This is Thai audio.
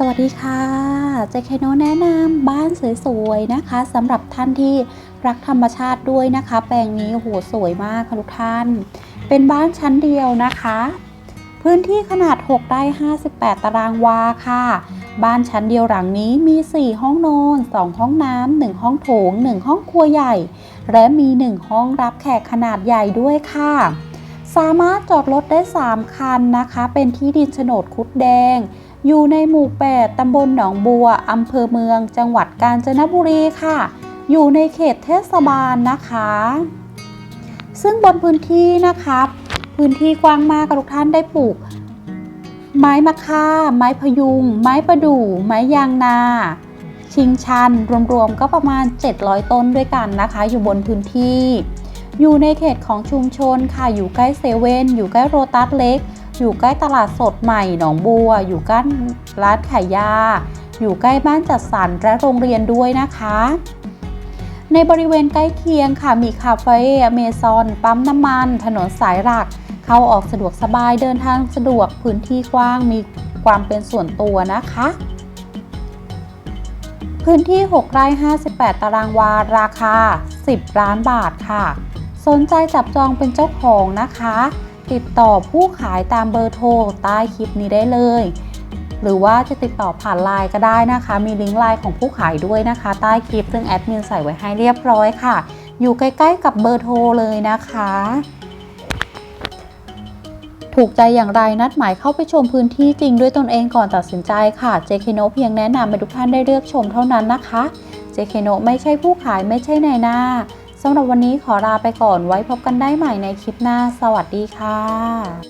สวัสดีค่ะเจคโนแนะนำบ้านสวยๆนะคะสำหรับท่านที่รักธรรมชาติด้วยนะคะ แปลงนี้โหสวยมากค่ะทุกท่าน เป็นบ้านชั้นเดียวนะคะ พื้นที่ขนาด 6ไร่58 ตารางวาค่ะ บ้านชั้นเดียวหลังนี้มี 4 ห้องนอน 2 ห้องน้ำ 1 ห้องโถง 1 ห้องครัวใหญ่ และมี 1 ห้องรับแขกขนาดใหญ่ด้วยค่ะสามารถจอดรถได้ 3 คันนะคะ เป็นที่ดินโฉนดคุดแดง อยู่ในหมู่ 8 ตำบลหนองบัว อำเภอเมือง จังหวัดกาญจนบุรีค่ะ อยู่ในเขตเทศบาลนะคะ ซึ่งบนพื้นที่นะคะพื้นที่กว้างมากค่ะทุกท่านได้ปลูก ไม้มะค่า ไม้พยุง ไม้ประดู่ ไม้ยางนา ชิงชัน รวมๆก็ประมาณ 700 ต้นด้วยกันนะคะ อยู่บนพื้นที่ อยู่ในเขตของชุมชนค่ะ อยู่ใกล้เซเว่น อยู่ใกล้โรตัสเล็ก อยู่ใกล้ตลาดสดใหม่หนองบัว อยู่ใกล้ร้านขายยา อยู่ใกล้บ้านจัดสรรและโรงเรียนด้วยนะคะ ในบริเวณใกล้เคียงค่ะมีคาเฟ่อเมซอนปั๊มน้ำมัน ถนนสายหลัก เข้าออกสะดวกสบายเดินทางสะดวกพื้นที่กว้างมีความเป็นส่วนตัวนะคะ พื้นที่ 6 ไร่ 58 ตารางวา ราคา 10 ล้านบาทค่ะ สนใจจับจองเป็นเจ้าของนะคะ ติดต่อผู้ขายตามเบอร์โทรใต้คลิปนี้ได้เลย หรือว่าจะติดต่อผ่านไลน์ก็ได้นะคะ มีลิงก์ไลน์ของผู้ขายด้วยนะคะ ใต้คลิปซึ่งแอดมินใส่ไว้ให้เรียบร้อยค่ะ อยู่ใกล้ๆกับเบอร์โทรเลยนะคะ ถูกใจอย่างไรนัดหมายเข้าไปชมพื้นที่จริงด้วยตนเองก่อนตัดสินใจค่ะ JK n o เพียงแนะนำให้ทุกท่านได้เลือกชมเท่านั้นนะคะ JK n o ไม่ใช่ผู้ขายไม่ใช่นายหน้า สำหรับวันนี้ขอลาไปก่อนไว้พบกันได้ใหม่ในคลิปหน้า สวัสดีค่ะ